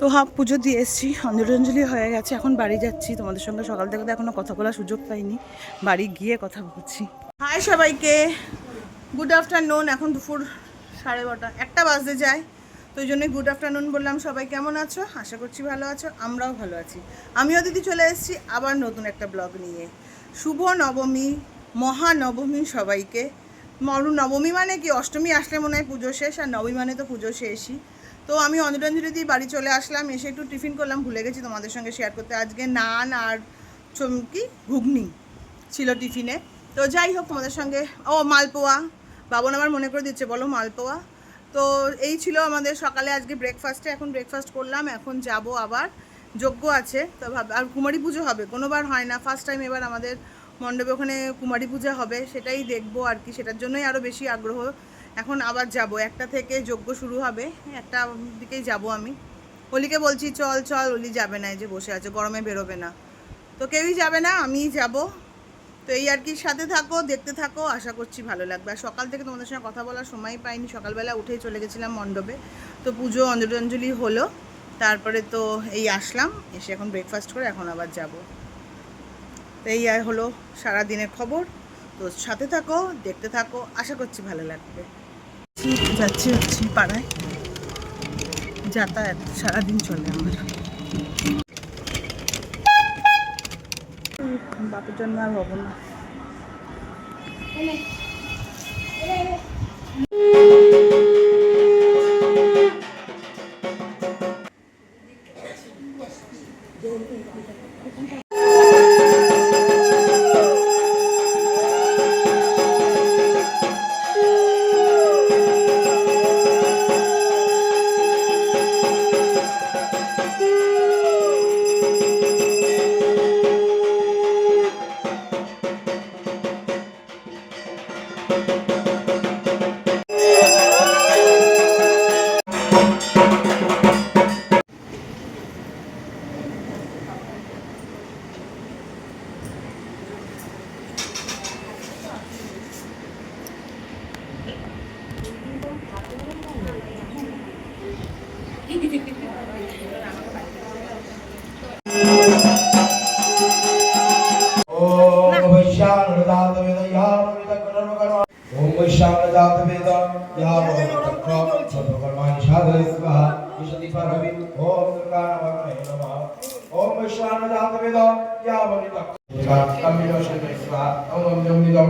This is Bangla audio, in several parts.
তো হাফ পুজো দিয়ে এসেছি অঞ্জলি হয়ে গেছে, এখন বাড়ি যাচ্ছি, তোমাদের সঙ্গে সকাল থেকে তো এখনও কথা বলার সুযোগ পাইনি, বাড়ি গিয়ে কথা বলছি। হাই সবাইকে গুড আফটারনুন এখন দুপুর সাড়ে বারোটা, একটা বাজতে যায়, তো ওই জন্যই গুড আফটারনুন বললাম সবাই, কেমন আছো? আশা করছি ভালো আছো, আমরাও ভালো আছি। আমিও দিদি চলে এসেছি আবার নতুন একটা ব্লগ নিয়ে। শুভ নবমী, মহানবমী সবাইকে নবমী মানে কি? অষ্টমী আসলে মনে হয় পুজো শেষ, আর নবমী মানে তো পুজো শেষই। তো আমি অঞ্জলি দিয়ে বাড়ি চলে আসলাম, এসে একটু টিফিন করলাম, ভুলে গেছি তোমাদের সঙ্গে শেয়ার করতে। আজকে নান আর চমকি ঘুগনি ছিল টিফিনে। তো যাই হোক তোমাদের সঙ্গে। ও, মালপোয়া। বাবন আমার মনে করে দিচ্ছে, বলো মালপোয়া। তো এই ছিল আমাদের সকালে আজকে ব্রেকফাস্টে এখন ব্রেকফাস্ট করলাম, এখন যাব আবার। যোগ্য আছে, তো ভাব আর কুমারী পুজো হবে, কোনোবার হয় না। ফার্স্ট টাইম এবার আমাদের মণ্ডপে ওখানে কুমারী পূজা হবে, সেটাই দেখব আর কি। সেটার জন্যই আরও বেশি আগ্রহ। এখন আবার যাব। একটা থেকে যজ্ঞ শুরু হবে। একটা দিকেই যাব আমি। অলিকে বলছি, চল চল। অলি যাবে না, এই যে বসে আছে। গরমে বেরোবে না। তো কেউই যাবে না, আমিই যাব। তো এই আর কি, সাথে থাকো, দেখতে থাকো। আশা করছি ভালো লাগবে। আর সকাল থেকে তোমাদের সঙ্গে কথা বলার সময় পাইনি। সকালবেলা উঠেই চলে গেছিলাম মণ্ডপে। তো পুজো অঞ্জলি হলো। তারপরে তো এই আসলাম। এসে এখন ব্রেকফাস্ট করে এখন আবার যাব। তো এই আয় হলো সারা দিনের খবর। তো সাথে থাকো, দেখতে থাকো, আশা করছি ভালো লাগবে। যাচ্ছি হচ্ছি পাড়ায়। যাতায়াত, সারাদিন চলে আমার। বাপের জন্য আর হব না।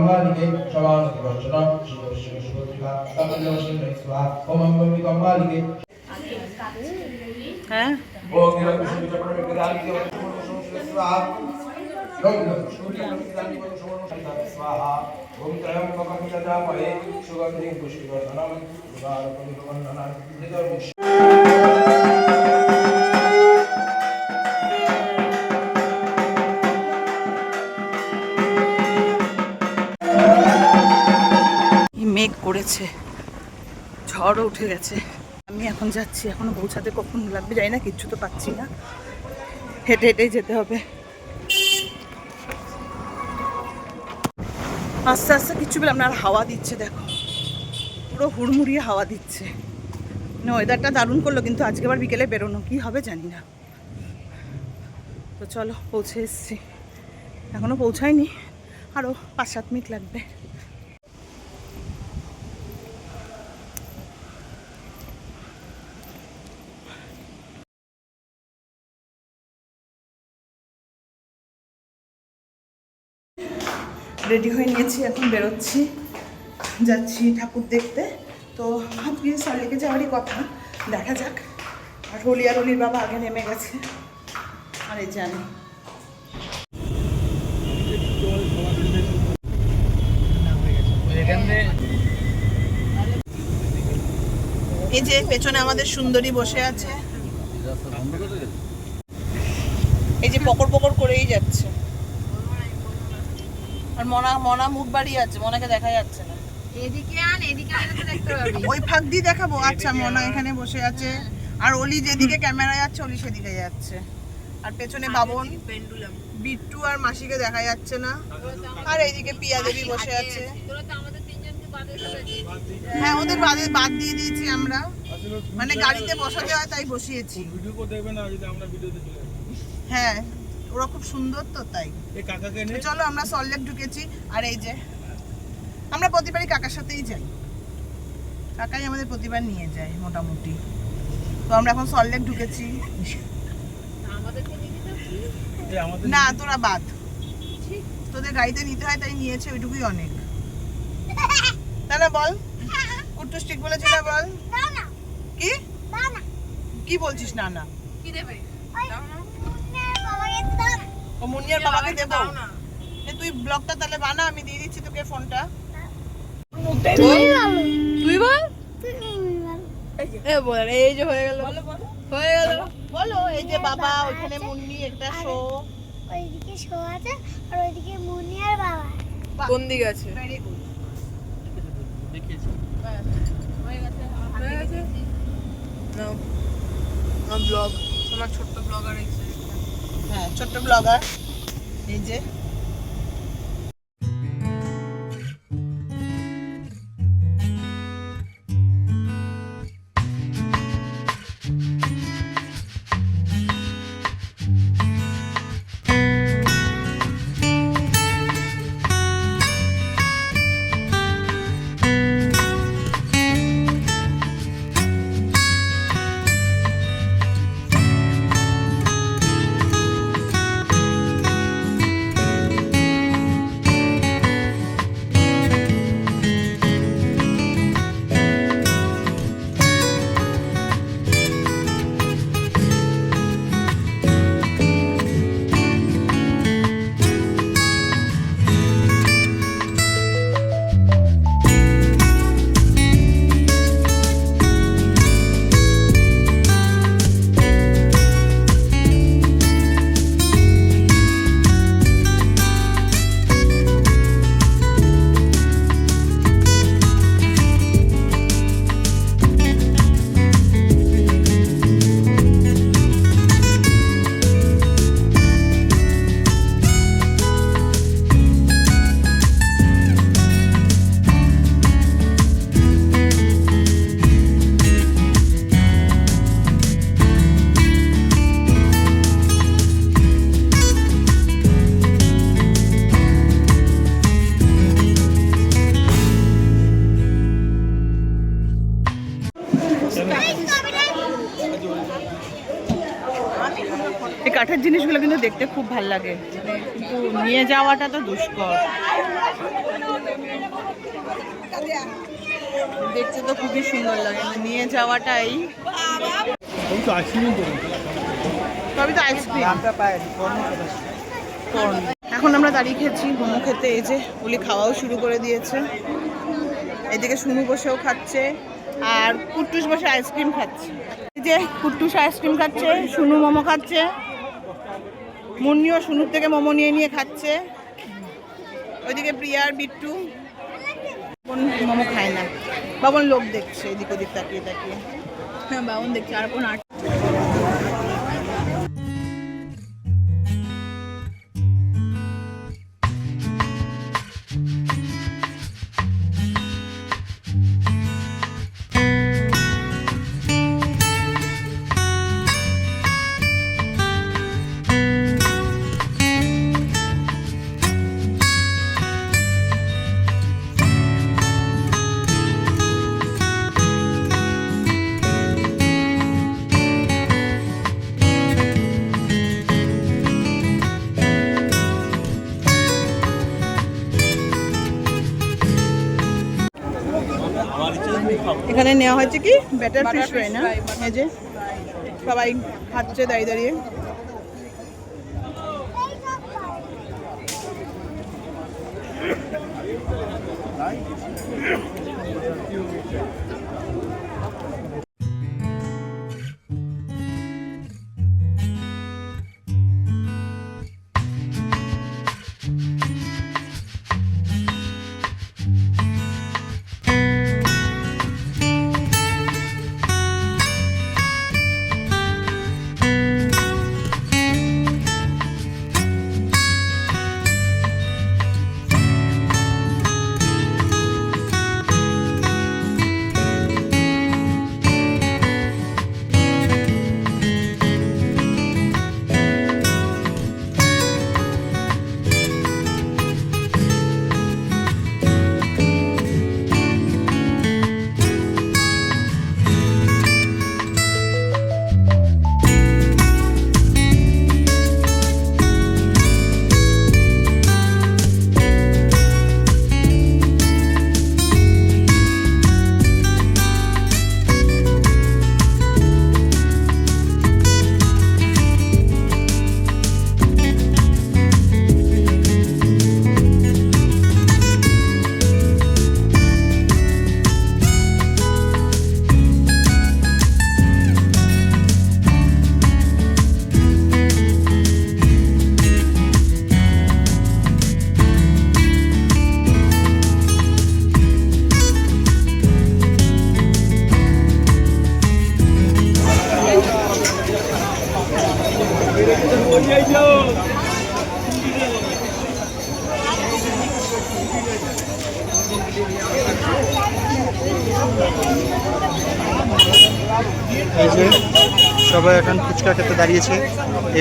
ओम जम्निदम्बालिके शवानतिवचन शिवस्य शिवत्रिका तमिलवशने स्वाहा ओम जम्निदम्बालिके হ্যাঁ ओम निरकुशमिचपरमिकदालिके स्वाहा स्वाहा ओम त्रयंबकं यजामहे सुगन्धिं पुष्टिवर्धनं उदारकमिवन्दनानि মেঘ করেছে। ঝড়ও উঠে গেছে। আমি এখন যাচ্ছি। এখনও পৌঁছাতে কখন লাগবে যাই না, কিচ্ছু তো পাচ্ছি না। হেঁটে হেঁটেই যেতে হবে। আস্তে আস্তে কিচ্ছু পেলাম না, আর হাওয়া দিচ্ছে, দেখো। পুরো হুড়মুড়িয়ে হাওয়া দিচ্ছে। না ওয়েদারটা দারুণ করল, কিন্তু আজকে আবার বিকেলে বেরোনো, কি হবে জানি না। তো চলো, পৌঁছে এসছি। এখনও পৌঁছায়নি। আরও পাঁচ সাত মিনিট লাগবে। রেডি হয়ে নিয়েছি, এখন বেরোচ্ছি। যাচ্ছি ঠাকুর দেখতে। তো আজকে সল্লিকে যাওয়ারই কথা। দেখা যাক। আর হলি আর হলির বাবা আগে নেমে গেছে। আরে জানি এই যে পেছনে আমাদের সুন্দরী বসে আছে। এই যে পকর পকর করেই যাচ্ছে। আর মনা মনা মুখ বাড়িয়ে আছে মনাকে দেখা যাচ্ছে না। এদিকে আন এদিকে আনলে তো দেখতে পাবি। ওই ফাঁক দিয়ে দেখাবো। আচ্ছা মনা এখানে বসে আছে। আর অলি যেদিকে ক্যামেরা যাচ্ছে অলি সেদিকে যাচ্ছে। আর পেছনে বাবন পেন্ডুলাম বিট্টু আর মাসিকে দেখা যাচ্ছে না। আর এইদিকে পিয়া দেবী বসে আছে। তোরা তো আমাদের তিনজনকে বাদে ফেলেছিস হ্যাঁ ওদের বাদে বাদ দিয়ে দিয়েছি আমরা। মানে গাড়িতে বসাতে হয় তাই বসিয়েছি। ভিডিও করে দেখবে না যদি আমরা ভিডিওতে চলে হ্যাঁ ওরা খুব সুন্দর তো তাই। এই কাকাকে তো নে চলো আমরা সল্টলেক ঢুকেছি আর এই যে আমরা প্রতিবারই কাকার সাথেই যাই। কাকাই আমাদের প্রতিবার নিয়ে যায় মোটামুটি। তো আমরা এখন সল্টলেক ঢুকেছি। না তোরা বাদ। তোদের গাড়িতে নিতে হয় তাই নিয়েছে ওইটুকুই অনেক। না বল। কুট্টু স্টিক বলেছিল বল। কি? কি বলছিস না না কি দেবে? ও মুনিয়ার বাবাকে দেবো। না। এ তুই ব্লগটা তাহলে বানা আমি দিয়ে দিচ্ছি তোকে ফোনটা। তুই বল। এ বল এই যে হয়ে গেল। হয়ে গেল। বলো। এই যে বাবা ওখানে মুন্নি একটা শো ওইদিকে শো আছে আর ওইদিকে মুনি আর বাবা কোন দিকে আছে? ভেরি গুড হয়ে গেছে। নাও ব্লগ তোমার ছোট্ট ব্লগার এসেছে। হ্যাঁ ছোট্ট ব্লগার এই যে। এই কাঠের জিনিসগুলো কিন্তু দেখতে খুব ভালো লাগে। কিন্তু নিয়ে যাওয়াটা তো দুষ্কর। দেখতে তো খুবই সুন্দর লাগে। নিয়ে যাওয়াটাই তবে তো আইসক্রিম এখন আমরা দাঁড়িয়ে খেয়েছি মোমো খেতে। এই যে উলি খাওয়াও শুরু করে দিয়েছে। এদিকে সুনু বসেও খাচ্ছে। আর কুট্টুস বসে আইসক্রিম খাচ্ছে। যে কুট্টুস আইসক্রিম খাচ্ছে, সুনু মোমো খাচ্ছে মুন্নিও সুনুর থেকে মোমো নিয়ে নিয়ে খাচ্ছে। ওইদিকে প্রিয়ার আর বিট্টু মোমো খায় না। বাবন লোক দেখছে, এদিক ওদিক তাকিয়ে তাকিয়ে। হ্যাঁ বাবন দেখছে, আর কোন আট এখানে নেওয়া হয়েছে কি? ব্যাটার ফিশ ফ্রাই না? এই যে সবাই খাচ্ছে দাঁড়িয়ে দাঁড়িয়ে। এই যে সবাই এখন ফুচকা খেতে দাঁড়িয়েছে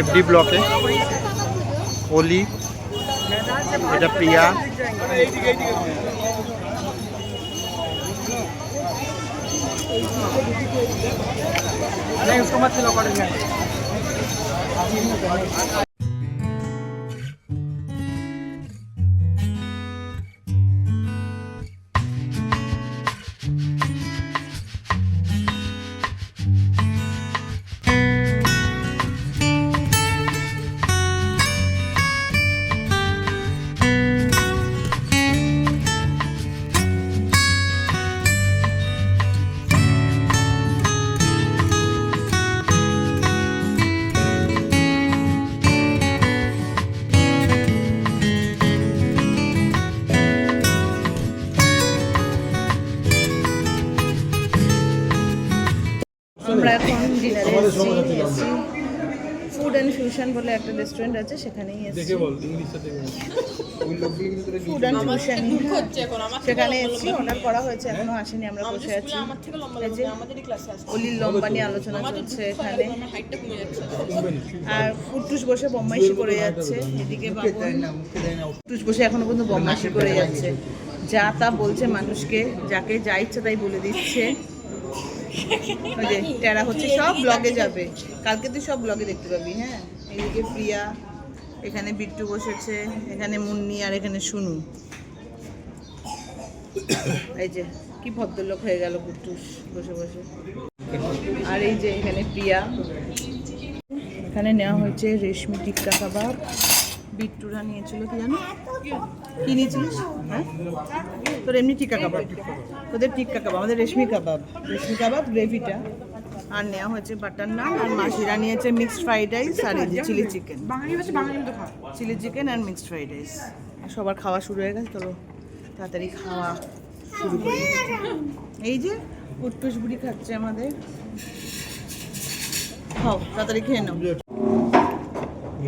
এফডি ব্লকে অলি এটা প্রিয়া। বলে একটা রেস্টুরেন্ট আছে সেখানেই এসেছি। দেখে বল ইংলিশটা দেখে বল। ফুড অ্যান্ড সেখানে এসেছি অর্ডার করা হয়েছে এখনও আসেনি আমরা বসে আছি। অলির লম্বা নিয়ে আলোচনা চলছে এখানে। আর কুটুস বসে বম্মাইশি করে যাচ্ছে এদিকে কুটুস বসে এখনও পর্যন্ত বম্মাইশি করে যাচ্ছে। যা তা বলছে মানুষকে যাকে যা ইচ্ছা তাই বলে দিচ্ছে। ওই যে টেরা হচ্ছে সব ব্লগে যাবে। কালকে তুই সব ব্লগে দেখতে পাবি হ্যাঁ? এইদিকে প্রিয়া এখানে বিট্টু বসেছে এখানে মুন্নি আর এখানে শুনু এই যে কি ভদ্রলোক হয়ে গেল কুট্টুস বসে বসে। আর এই যে এখানে প্রিয়া। এখানে নেওয়া হয়েছে রেশমি টিক্কা কাবাব বিট্টুরা নিয়েছিল কি জানো? কি নিয়েছিলিস হ্যাঁ? তোর এমনি টিক্কা কাবাব। তোদের টিক্কা কাবাব আমাদের রেশমি কাবাব। রেশমি কাবাব গ্রেভিটা। আর নেওয়া হয়েছে বাটার নান আর মাসিরা নিয়েছে মিক্সড ফ্রাইড রাইস আর এই যে চিলি চিকেন চিলি চিকেন আর মিক্সড ফ্রাইড রাইস আর সবার খাওয়া শুরু হয়ে গেছে চলো তাড়াতাড়ি খাওয়া শুরু করি। এই যে উৎপেশ বুড়ি খাচ্ছে আমাদের। খাও তাড়াতাড়ি খেয়ে নাও।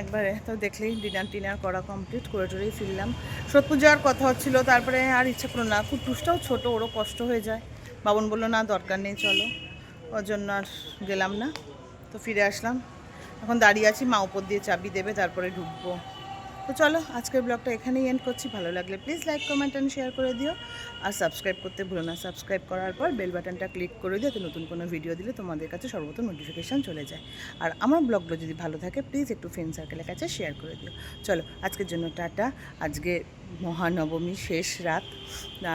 একবারে তো দেখলেই ডিনার টিনার করা কমপ্লিট করে টরেই ফিরলাম। সত যাওয়ার কথা হচ্ছিল, তারপরে আর ইচ্ছে করল না। কুটুসটাও ছোটো, ওরও কষ্ট হয়ে যায়। বাবন বলল, না, দরকার নেই, চলো। ওর জন্য আর গেলাম না। তো ফিরে আসলাম। এখন দাঁড়িয়ে আছি, মা উপর দিয়ে চাবি দেবে, তারপরে ঢুকবো। তো চলো, আজকের ব্লগটা এখানেই এন্ড করছি। ভালো লাগলে please like comment and share করে দিও। আর সাবস্ক্রাইব করতে ভুলো না। সাবস্ক্রাইব করার পর বেল বাটনটা ক্লিক করে দিও তো নতুন কোনো ভিডিও দিলে তোমাদের কাছে সর্বপ্রথম নোটিফিকেশান চলে যায়। আর আমার ব্লগগুলো যদি ভালো থাকে প্লিজ একটু ফ্রেন্ড সার্কেলের কাছে শেয়ার করে দিও। চলো, আজকের জন্য টাটা। আজকে মহানবমী শেষ রাত,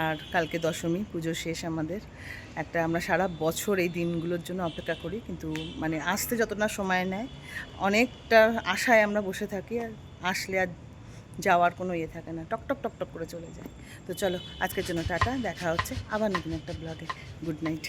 আর কালকে দশমী, পুজো শেষ আমাদের। একটা আমরা সারা বছর এই দিনগুলোর জন্য অপেক্ষা করি, কিন্তু মানে আসতে যতটা সময় নেয়, অনেকটা আশায় আমরা বসে থাকি আর আসলে আর যাওয়ার কোনো ইয়ে থাকে না। টকটক টকটক টক টক করে চলে যায়। তো চলো, আজকের জন্য টাটা। দেখা হচ্ছে আবার নতুন একটা ব্লগে গুড নাইট